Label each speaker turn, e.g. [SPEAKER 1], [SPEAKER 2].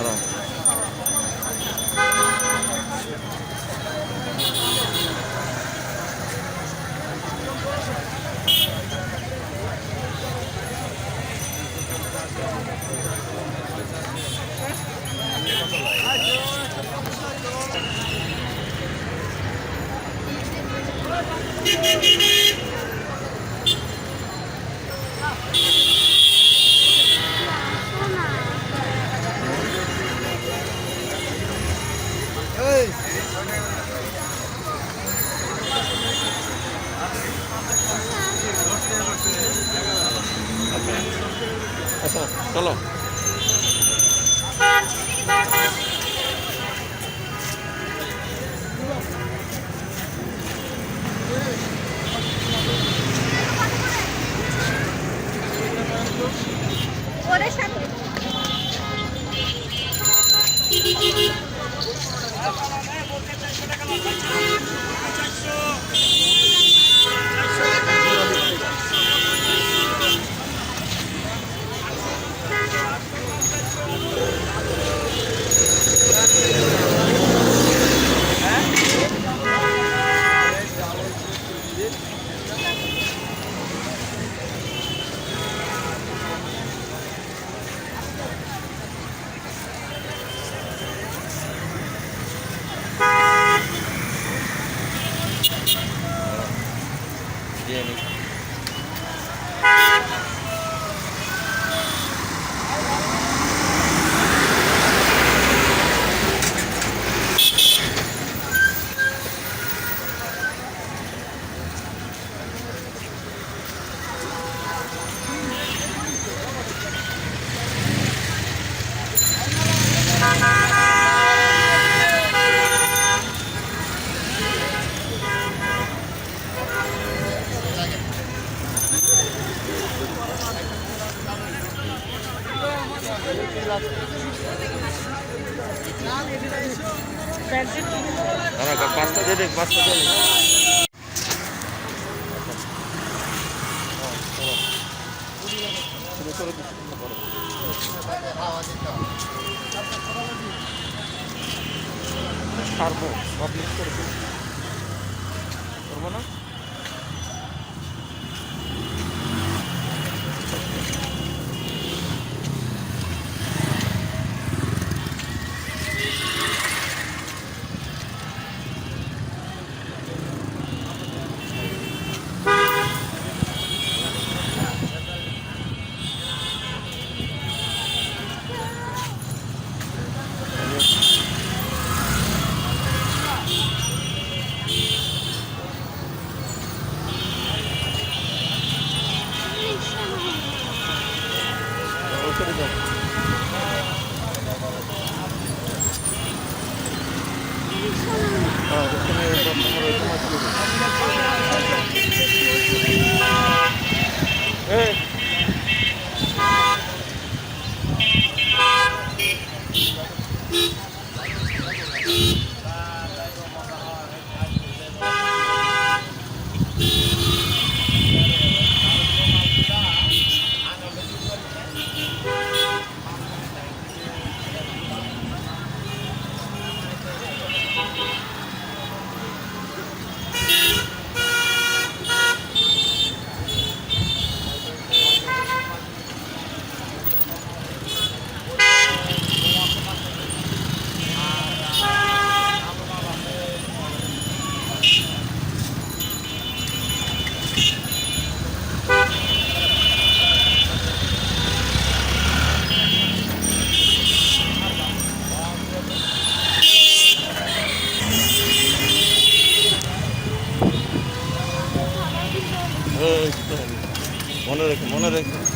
[SPEAKER 1] দাঁড়াও। আচ্ছা চলো। দিয়ে নি পাঁচটা দিয়ে পাঁচটা দিয়ে দে। শুরু করে দিচ্ছি তোমরা ছাড়বো পাবলিশ করে দেবো করব না ওখানে যাও হ্যাঁ মনে রেখে মনে রেখো।